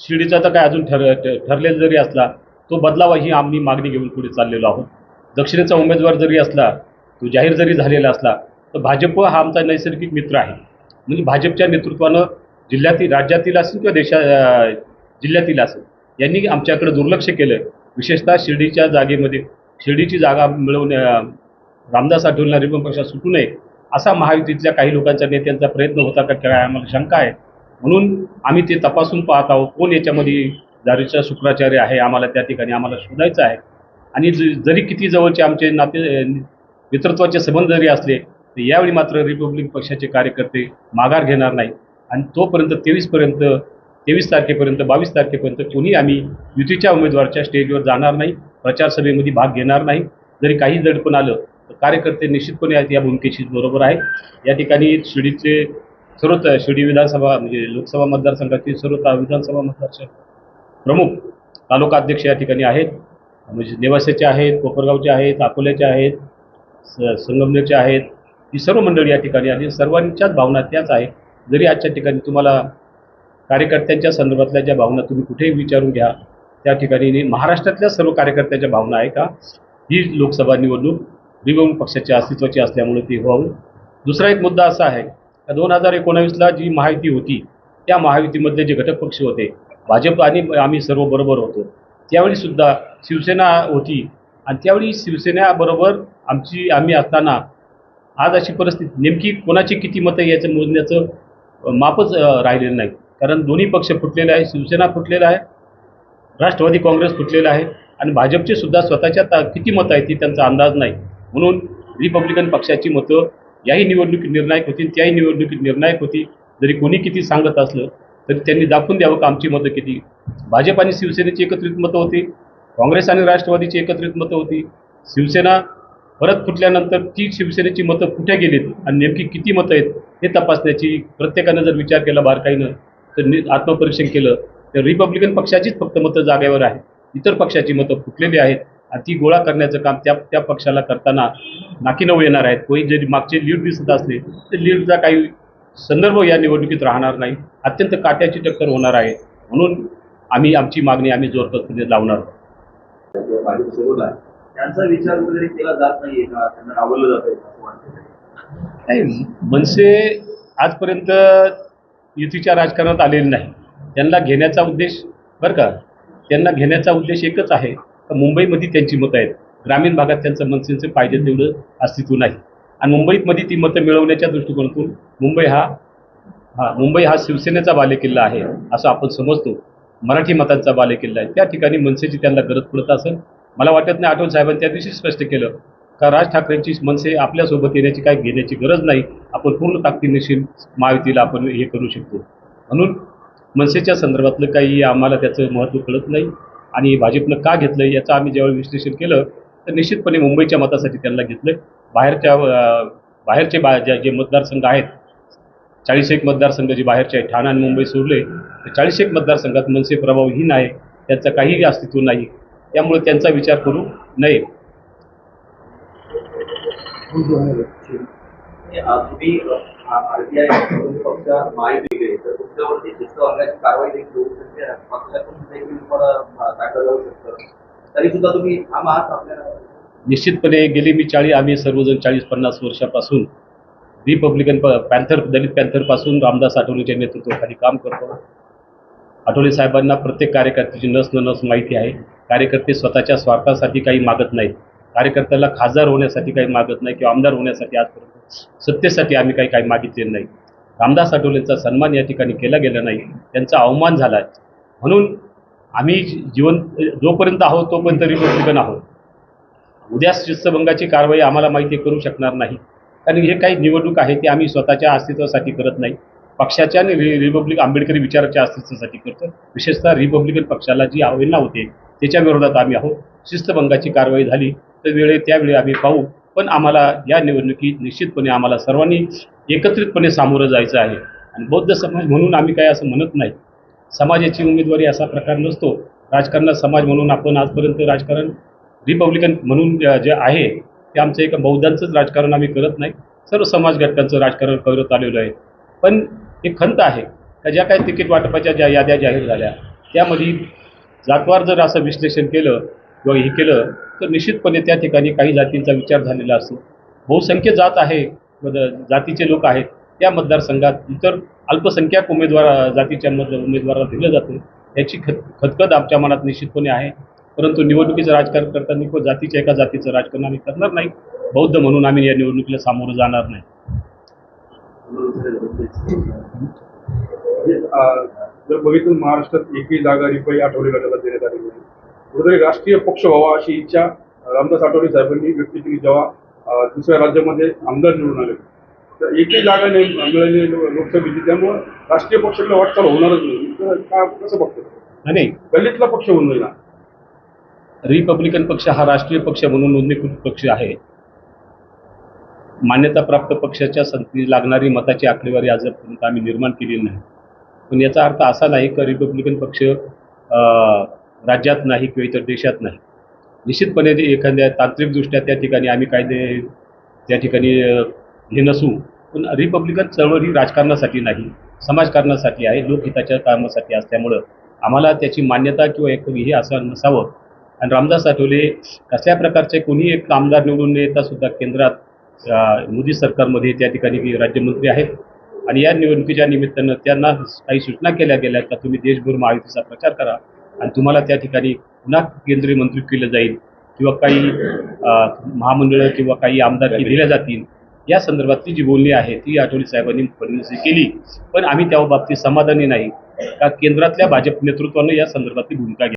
शिर्डीचा तर काय अजून ठर ठरलेला जरी असला तो बदलावा ही आम्ही मागणी घेऊन पुढे चाललेलो आहोत. दक्षिणेचा उमेदवार जरी असला तो जाहीर जरी झालेला असला तर भाजप हा आमचा नैसर्गिक मित्र आहे. म्हणजे भाजपच्या नेतृत्वानं जिल्ह्यातील राज्यातील असेल किंवा देशा जिल्ह्यातील असेल यांनी आमच्याकडे दुर्लक्ष केलं. विशेषतः शिर्डीच्या जागेमध्ये शिर्डीची जागा मिळवण्या रामदास आठवलेला रिपन पक्ष सुटू नये असा महायुतीतल्या काही लोकांच्या नेत्यांचा प्रयत्न होता का काय आम्हाला शंका आहे. म्हणून आम्ही ते तपासून पाहत आहोत कोण याच्यामध्ये दारूचा शुक्राचार्य आहे आम्हाला त्या ठिकाणी आम्हाला शोधायचं आहे. आणि ज- जरी किती जवळचे आमचे नाते मित्रत्वाचे संबंध जरी असले तर यावेळी मात्र रिपब्लिक पक्षाचे कार्यकर्ते माघार घेणार नाही आणि तोपर्यंत तेवीसपर्यंत तेवीस तारखेपर्यंत बावीस तारखेपर्यंत कोणी आम्ही युतीच्या उमेदवाराच्या स्टेजवर जाणार नाही प्रचार सभेमध्ये भाग घेणार नाही. जरी काही दडपण आलं तर कार्यकर्ते निश्चितपणे आहेत या भूमिकेशी बरोबर आहे या ठिकाणी शिर्डीचे सर्व शिर्डी विधानसभा म्हणजे लोकसभा मतदारसंघातील सर्व विधानसभा मतदारसंघ प्रमुख तालुका अध्यक्ष या ठिकाणी आहेत. म्हणजे नेवासेचे आहेत कोपरगावचे आहेत अकोल्याचे आहेत स- संगमनेरचे आहेत. ही सर्व मंडळी या ठिकाणी आणि सर्वांच्याच भावना त्याच आहे जरी आजच्या ठिकाणी तुम्हाला कार्यकर्त्यांच्या संदर्भातल्या ज्या भावना तुम्ही कुठेही विचारून घ्या त्या ठिकाणी महाराष्ट्रातल्या सर्व कार्यकर्त्यांच्या भावना आहे का? ही लोकसभा निवडणूक रिपब्लिक पक्षाच्या अस्तित्वाची असल्यामुळे ती व्हावं. दुसरा एक मुद्दा असा आहे दोन हजार एकोणावीसला जी महायुती होती त्या महायुतीमधले जे घटक पक्ष होते भाजप आणि आम्ही सर्व बरोबर होतो. त्यावेळी सुद्धा शिवसेना होती आणि त्यावेळी शिवसेनेबरोबर आमची आम्ही असताना आज अशी परिस्थिती नेमकी कोणाची किती मतं याचं मोजण्याचं मापच राहिलेलं नाही. कारण दोन्ही पक्ष फुटलेले आहे शिवसेना फुटलेला आहे राष्ट्रवादी काँग्रेस फुटलेला आहे आणि भाजपचे सुद्धा स्वतःच्या ता किती मतं आहेत ती त्यांचा अंदाज नाही. म्हणून रिपब्लिकन पक्षाची मतं याही निवडणुकीत निर्णायक होती त्याही निवडणुकीत निर्णायक होती. जरी कोणी किती सांगत असलं तरी त्यांनी दाखवून द्यावं का आमची मतं किती? भाजप आणि शिवसेनेची एकत्रित मतं होती. काँग्रेस आणि राष्ट्रवादीची एकत्रित मतं होती. शिवसेना परत फुटल्यानंतर ती शिवसेनेची मतं कुठे गेलीत आणि नेमकी किती मतं आहेत हे तपासण्याची प्रत्येकानं जर विचार केला बारकाईनं तर आत्मपरीक्षण केलं तर रिपब्लिकन पक्षाचीच फक्त मतं जागेवर आहेत. इतर पक्षाची मतं फुटलेली आहेत. ती गोळा करण्याचं काम त्या त्या पक्षाला करताना नाकीनऊ येणार आहेत. कोणी जरी मागचे लीड दिसत असले तर लीडचा काही संदर्भ या निवडणुकीत राहणार नाही. अत्यंत काट्याची टक्कर होणार आहे. म्हणून आम्ही आमची मागणी आम्ही जोरकसपणे लावणार आहे त्यांचा विचार वगैरे केला जात नाहीये का? त्यांना जातंय असं वाटतं नाही मनसे आजपर्यंत युतीच्या राजकारणात आलेले नाही. त्यांना घेण्याचा उद्देश बरं का? त्यांना घेण्याचा उद्देश एकच आहे. मुंबईमध्ये त्यांची मतं आहेत. ग्रामीण भागात त्यांचं मनसेचं पाहिजे तेवढं अस्तित्व नाही. आणि मुंबईमध्ये ती मतं मिळवण्याच्या दृष्टिकोनातून मुंबई हा हा मुंबई हा शिवसेनेचा बालेकिल्ला आहे असं आपण समजतो. मराठी मतांचा बालेकिल्ला आहे. त्या ठिकाणी मनसेची त्यांना गरज पडत असेल. मला वाटत नाही आठवण साहेबांनी त्या दिवशी स्पष्ट केलं. का राज ठाकरेंची मनसे आपल्यासोबत येण्याची काय घेण्याची गरज नाही. आपण पूर्ण ताकदीनिशी महायुतीला आपण हे करू शकतो. म्हणून मनसेच्या संदर्भातलं काही आम्हाला त्याचं महत्त्व कळत नाही. आणि भाजपनं का घेतलं याचं आम्ही ज्यावेळी विश्लेषण केलं तर निश्चितपणे मुंबईच्या मतासाठी त्यांना घेतलं बाहेरच्या बाहेरचे बा जे मतदारसंघ आहेत चाळीस एक मतदारसंघ जे बाहेरचे आहेत ठाणे आणि मुंबई सोडले तर चाळीस एक मतदारसंघात मनसे प्रभावहीन आहे त्यांचं काहीही अस्तित्व नाही त्यामुळे त्यांचा विचार करू नये तुम्ही आरटीआय पक्ष माहिती कारवाई देखील होऊ शकते. पक्षातून देखील तुम्हाला जाऊ शकतं. तरी सुद्धा तुम्ही ठाम आहात आपल्याला? निश्चितपणे गेली मी चाळीस आम्ही सर्वजण चाळीस पन्नास वर्षापासून रिपब्लिकन प पॅन्थर दलित पॅन्थरपासून रामदास आठवलेच्या नेतृत्वाखाली काम करतो. आठवले साहेबांना प्रत्येक कार्यकर्त्याची नस न नस माहिती आहे. कार्यकर्ते स्वतःच्या स्वार्थासाठी काही मागत नाहीत. कार्यकर्त्याला खासदार होण्यासाठी काही मागत नाही किंवा आमदार होण्यासाठी आजपर्यंत सत्तेसाठी आम्ही काही काही मागितले नाही. रामदास आठवलेंचा सन्मान या ठिकाणी केला गेला नाही त्यांचा अवमान झाला. म्हणून आम्ही जीवन जोपर्यंत आहोत तोपर्यंत रिपब्लिकन आहोत. उद्या शिस्तभंगाची कारवाई आम्हाला माहिती करू शकणार नाही. कारण हे काही निवडणूक आहे ते आम्ही स्वतःच्या अस्तित्वासाठी करत नाही. पक्षाच्या आणि रि रिपब्लिक आंबेडकरी विचाराच्या अस्तित्वासाठी करतो. विशेषतः रिपब्लिकन पक्षाला जी आवेदना होते त्याच्या विरोधात आम्ही आहोत. शिस्तभंगाची कारवाई झाली तर वेळे त्यावेळी आम्ही पाहू. पण आम्हाला या निवडणुकीत निश्चितपणे आम्हाला सर्वांनी एकत्रितपणे सामोरं जायचं आहे. आणि बौद्ध समाज म्हणून आम्ही काय असं म्हणत नाही. समाजाची उमेदवारी असा प्रकार नसतो. राजकारणात समाज म्हणून आपण आजपर्यंत राजकारण रिपब्लिकन म्हणून जे आहे ते आमचं एका बौद्धांचंच राजकारण आम्ही करत नाही. सर्व समाज घटकांचं राजकारण करत आलेलो आहे. पण एक खंत आहे त्या ज्या काही तिकीट वाटपाच्या ज्या याद्या जाहीर झाल्या त्यामध्ये जातवार जर असं विश्लेषण केलं किंवा हे केलं तर निश्चितपणे त्या ठिकाणी काही जातींचा विचार झालेला असतो बहुसंख्य जात आहे जातीचे लोक आहेत. त्या मतदारसंघात इतर अल्पसंख्याक उमेदवार जातीच्या मत उमेदवाराला दिलं जातं. याची खत खतखत आमच्या मनात निश्चितपणे आहे. परंतु निवडणुकीचं राजकारण करताना किंवा जातीच्या एका जातीचं राजकारण आम्ही करणार नाही. बौद्ध म्हणून आम्ही या निवडणुकीला सामोरं जाणार नाही. जर बघितलं महाराष्ट्रात एकही जागा रिपाई आठवले गटाला देण्यात कुठेतरी राष्ट्रीय पक्ष व्हावा अशी इच्छा रामदास आठवले साहेबांनी व्यक्त केली जेव्हा दुसऱ्या राज्यामध्ये आमदार निवडून आले. तर एकही जागा नाही मिळाली लोकसभेची. त्यामुळं राष्ट्रीय पक्षाकडे वाटचाल होणारच नाही. तर का कसं बघतो नाही गल्लीतला पक्ष होऊन जाईल. रिपब्लिकन पक्ष हा राष्ट्रीय पक्ष म्हणून नोंदणीकृत पक्ष आहे. मान्यताप्राप्त पक्षाच्या संधी लागणारी मताची आकडेवारी आजपर्यंत आम्ही निर्माण केलेली नाही. पण याचा अर्थ असा नाही का रिपब्लिकन पक्ष राज्यात नाही किंवा इतर देशात नाही. निश्चितपणे ते एखाद्या तांत्रिकदृष्ट्या त्या ठिकाणी आम्ही कायदे त्या ठिकाणी हे नसू पण रिपब्लिकन चळवळ ही राजकारणासाठी नाही समाजकारणासाठी आहे लोकहिताच्या कामासाठी असल्यामुळं आम्हाला त्याची मान्यता किंवा एक हे असं नसावं. आणि रामदास आठवले कसल्या प्रकारचे कोणी एक आमदार निवडून येतासुद्धा केंद्रात मोदी सरकारमध्ये त्या ठिकाणी राज्यमंत्री आहेत. आणि या निवडणुकीच्या निमित्तानं त्यांना काही सूचना केल्या गेल्या का तुम्ही देशभर महायुतीचा प्रचार करा आणि तुम्हाला त्या ठिकाणी पुन्हा केंद्रीय मंत्री केलं जाईल किंवा काही महामंडळं किंवा काही आमदार दिल्या जातील या संदर्भातली जी बोलणी आहे ती आठवले साहेबांनी फडणवीस केली. पण आम्ही त्या बाबतीत समाधानी नाही. का केंद्रातल्या भाजप नेतृत्वानं या संदर्भातली भूमिका घेतली